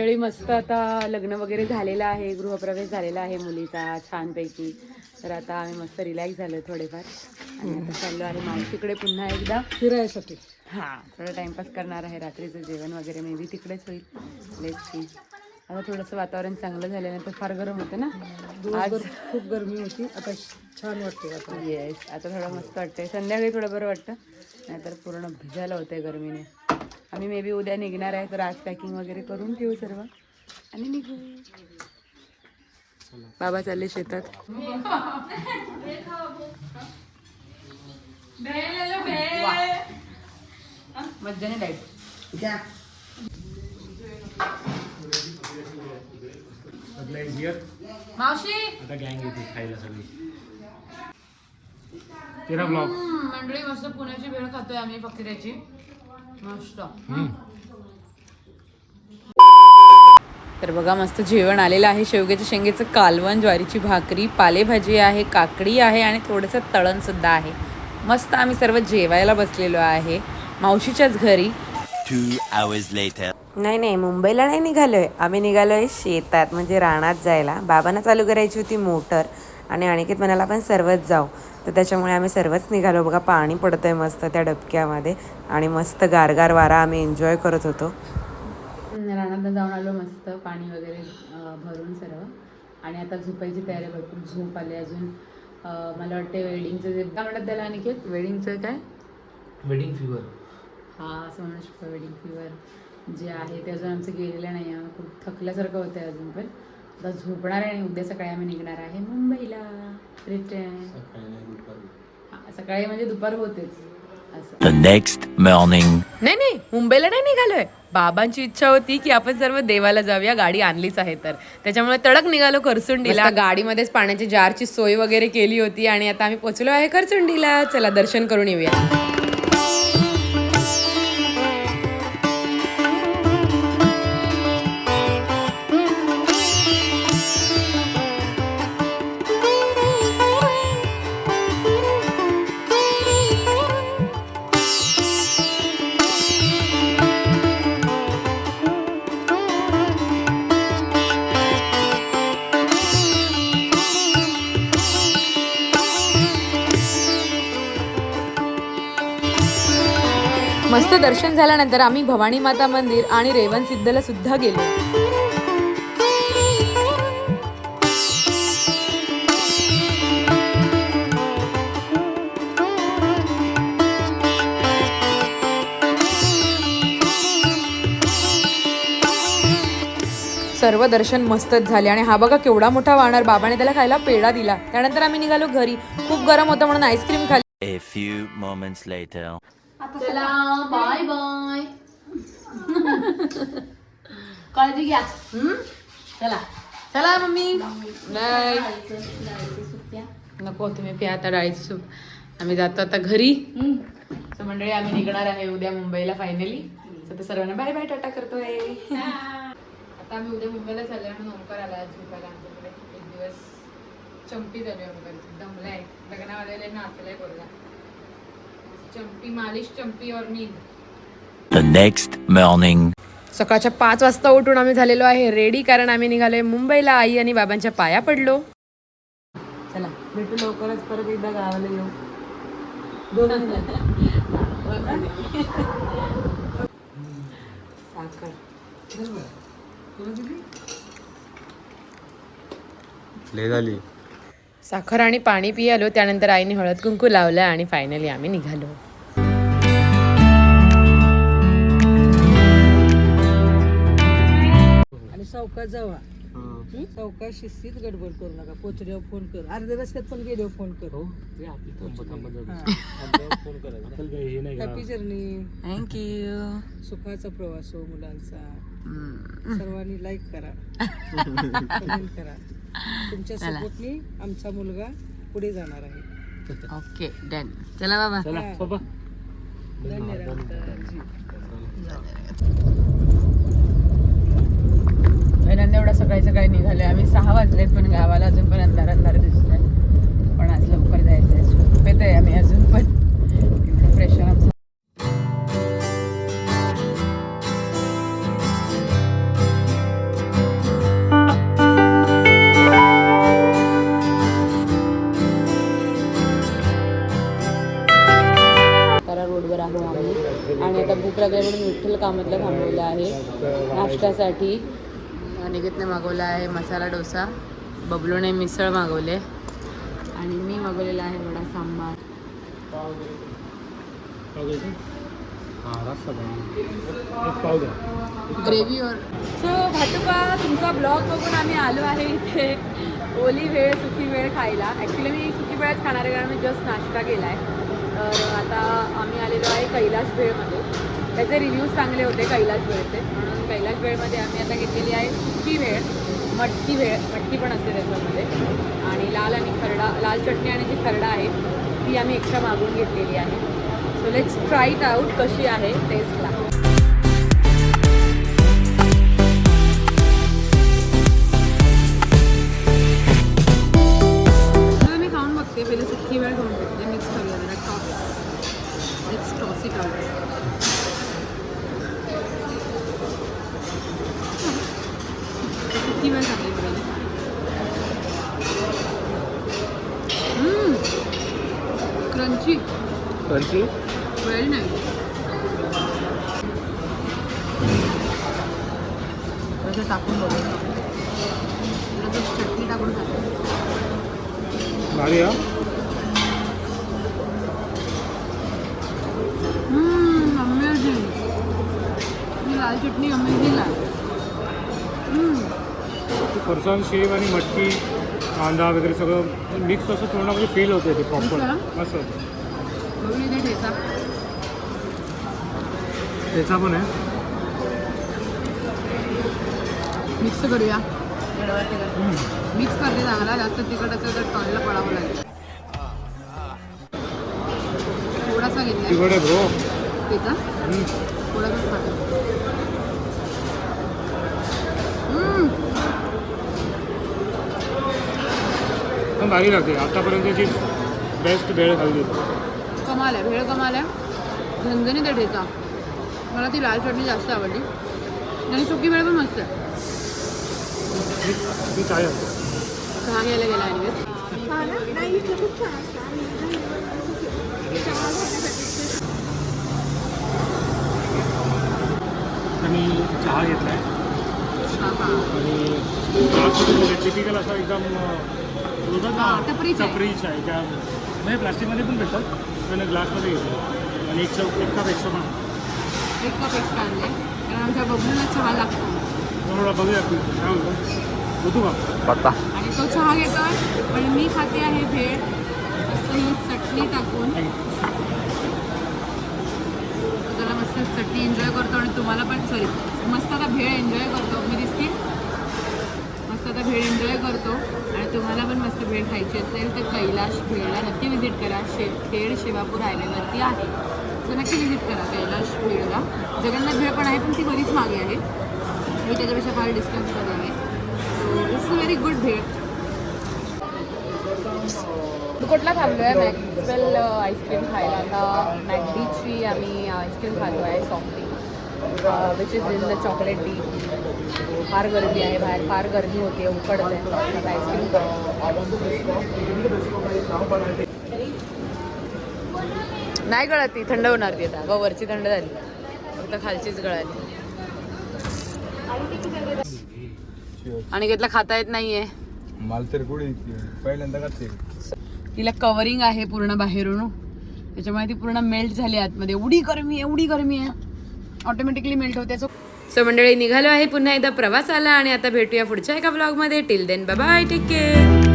वेळी मस्त आता लग्न वगैरे झालेलं आहे गृहप्रवेश झालेला आहे मुलीचा छानपैकी. तर आता आम्ही मस्त रिलॅक्स झालो थोडेफार. आणि आता चाललो आहे मावशीकडे पुन्हा एकदा. फिरायसाठी. हां थोडं टाइमपास करणार आहे रात्रीचं जेवण वगैरे मे बी तिकडेच होईल. लेट्स सी आता थोडंसं वातावरण चांगलं झाल्यानंतर फार गरम होतं ना. आज खूप गरमी होती आता छान वाटते येस आता थोडं मस्त वाटतंय. संध्याकाळी थोडं बरं वाटतं. नाहीतर पूर्ण भिजायला होतंय गरमीने. आम्ही मे बी उद्या निघणार आहे तर आज पॅकिंग वगैरे करून ठेवू सर्व. आणि निघू. बाबा चालले शेतात. मज्जाने लाइट मावशी. आता गँग येते खायला सगळी. तेरा ब्लॉग मंडळी मस्त पुण्याची भेळ खातोय आम्ही फक्त त्याची. तर बघा मस्त जेवण आलेलं आहे. शेवग्याच्या शेंगेचं कालवण ज्वारीची भाकरी पालेभाजी आहे काकडी आहे आणि थोडंसं तळण सुद्धा आहे. मस्त आम्ही सर्व जेवायला बसलेलो आहे. मावशीच्याच घरी. Two hours later. नाही नाही मुंबईला नाही निघालोय. आम्ही निघालोय शेतात म्हणजे रानात जायला. बाबांना चालू करायची होती मोटर आणि अनिकेत म्हणाला आपण सर्वच जाऊ. तर त्याच्यामुळे आम्ही सर्वच निघालो. बघा पाणी पडतंय मस्त त्या डबक्यामध्ये आणि मस्त गारगार वारा आम्ही एन्जॉय करत होतो. रानात जाऊन आलो मस्त पाणी वगैरे भरून सर्व. आणि आता झोपायची तयारी आहे. भरपूर झोप आली अजून. मला वाटते वेडिंगचं जे काय म्हणतात त्याला अनिकेत? वेडिंगचं काय? वेडिंग फिवर हा असं म्हणू शकतो वेडिंग फिवर जे आहे ते अजून आमचं गेलेलं नाही आहे. खूप थकल्यासारखं होतं आहे अजून पण. आता झोपणार आहे आणि उद्या सकाळी आम्ही निघणार आहे मुंबईला. रिटर्न सकाळी म्हणजे दुपार होतेच. The next morning. नाही नाही मुंबईला नाही निघालोय. बाबांची इच्छा होती की आपण सर्व देवाला जाऊया गाडी आणलीच आहे तर. त्याच्यामुळे तडक निघालो खरचुंडीला गाडीमध्येच पाण्याची जारची सोय वगैरे केली होती आणि आता आम्ही पोचलो आहे खरचुंडीला चला दर्शन करून येऊया. मस्त दर्शन झाल्यानंतर आम्ही भवानी माता मंदिर आणि रेवन सिद्धला सुद्धा गेलो. सर्व दर्शन मस्तच झाले आणि हा बघा केवढा मोठा वाहणार. बाबाने त्याला खायला पेढा दिला. त्यानंतर आम्ही निघालो घरी. खूप गरम होतं म्हणून आईस्क्रीम खाली चला बाय बाय काळजी घ्या. हम्म? चला. चला मम्मी. बाय नको तुम्ही प्या आता डाळीचं सूप. आम्ही जातो आता घरी. तर मंडळी आम्ही निघणार आहे उद्या मुंबईला फायनली तर सर्वांना बाय बाय टाटा करतोय. आता आम्ही उद्या मुंबईला चाललोय म्हणून ओंकार आला झोपायला. आमच्याकडे एक दिवस चंपी झाली ओंकार दमलाय लग्नामध्ये लय नाचलाय पोरगा. चंपी मालिश चंपी और नींद. The next morning. सकाळच्या पाच वाजता उठून आम्ही झालेलो आहे रेडी कारण आम्ही निघालोय मुंबईला. आई आणि बाबांच्या पाया पडलो. चला भेटू लवकरच परत एकदा गावाला येऊ. दोन साखर. साखर आणि पाणी पी आलो त्यानंतर आईने हळद कुंकू लावलं आणि फायनली आम्ही निघालो. आणि सावकाश जावा. सावकाश शिस्तीत गडबड करू नका. पोचल्यावर फोन कर. अर्ध्या रस्त्यात पण गेल्यावर फोन कर. हॅपी जर्नी थँक्यू सुखाचा प्रवास हो मुलांचा. सर्वांनी लाईक करा. कमेंट करा. तुमच्या सपोर्टनी आमचा मुलगा पुढे जाणार आहे. Okay done. चला बाबा. बाबा. पहिल्यांदा एवढा सकाळी सकाळी निघाले. आम्ही सहा वाजलेत पण गावाला अजून पण अंधार अंधार दिसतोय. पण आज लवकर जायचं आहे झोपेत आहे आम्ही अजून. कामातलं थांबवलं आहे. नाश्त्यासाठी. अनिकेतने मागवला आहे. मसाला डोसा. बबलूने मिसळ मागवले. आणि मी मागवलेला आहे वडा सांबार. ग्रेव्ही और सो भाटुबा तुमचा ब्लॉग बघून आम्ही आलो आहे इथे. ओली वेळ सुकी वेळ खायला. ॲक्च्युली मी सुकी वेळच खाणार आहे कारण मी जस्ट नाश्ता केला आहे तर आता आम्ही आलेलो आहे कैलास भेळमध्ये त्याचे रिव्ह्यूज चांगले होते कैलास वेळचे. म्हणून कैलास वेळमध्ये आम्ही आता घेतलेली आहे सुकी वेळ मटकी वेळ मटकी पण असते त्याच्यामध्ये. आणि लाल आणि खरडा लाल चटणी आणि जी खरडा आहे ती आम्ही एक्स्ट्रा मागून घेतलेली आहे. So let's try it out कशी आहे टेस्टला पंची वेळ नाही. टाकून बघू. चटणी टाकून भारी हा? अमेझिंग ही लाल चटणी अमेझिंग आहे. हम्म. फरसाण शेव आणि मटकी कांदा वगैरे सगळं मिक्स असं तोंडामध्ये फील होते ते प्रॉपर असं. ठेचा. त्याचा पण आहे. मिक्स करूया. मिक्स करते चांगला जास्त तिखट असेल तर तोंडला पडावं लागेल. थोडासा ठेचा? खाते. हम्म. पण भारी लागते. आतापर्यंतची बेस्ट भेळ खाल्ली कमाल आहे भेळ कमाल आहे झणझणीत आहे ठेचा. मला ती लाल चटणी जास्त आवडली. आणि सुकी भेळ पण मस्त आहे. आहे? चहा घ्यायला गेला आणि मी चहा घेतला आहे आणि टिपिकल असा एकदम अं, बोलतात ना हा, टपरी चाय. टपरी चाय त्या म्हणजे प्लास्टिकमध्ये पण भेटतात. पण ग्लासमध्ये घेतलं. आणि एक चौ एक कप एक्स्ट्रा पण. एक कप एक्स्ट्रा आणले. कारण आमच्या बबलूला चहा लागतो. थोडा बघूया. आपण काय म्हणतो होतो का आणि तो चहा घेतोय. पण मी खाते आहे भेळ. मस्त ही चटणी टाकून. तो त्याला मस्त चटणी एन्जॉय करतो आणि तुम्हाला पण सॉरी मस्त आता भेळ एन्जॉय करतो. मी मस्त आता भेळ एन्जॉय करतो. आणि तुम्हाला पण मस्त भेळ खायची असेल तर कैलाश भेळला नक्की व्हिजिट करा. शे खेड शिवापूर हायवेवरती आहे. सो नक्की व्हिजिट करा कैलाश भेळला. जगन्नाथ भेळ पण आहे पण ती बरीच मागे आहे. मी त्याच्यापेक्षा फार डिस्टन्समध्ये आहे. So it's a very good bhel. कुठला थांबलो आहे मॅक्सवेल आईस्क्रीम खायला. आता मॅकडीची आम्ही आईस्क्रीम खातो आहे softy which is in the chocolate D फार गर्दी आहे बाहेर फार गर्दी होते उकडत आहे. आईस्क्रीम नाही गळत ती थंड होणार ती आता. वरची थंड झाली. फक्त खालचीच गळाली. आणि घेतला खाता येत नाहीये. पहिल्यांदा तिला कवरिंग आहे पूर्ण बाहेरून. त्याच्यामुळे ती पूर्ण मेल्ट झाली आतमध्ये. एवढी गरमी आहे एवढी गरमी आहे. ऑटोमॅटिकली मेल्ट होते. सो मंडळी निघालो आहे पुन्हा एकदा प्रवास आला आणि आता भेटूया पुढच्या एका ब्लॉगमध्ये till then bye take care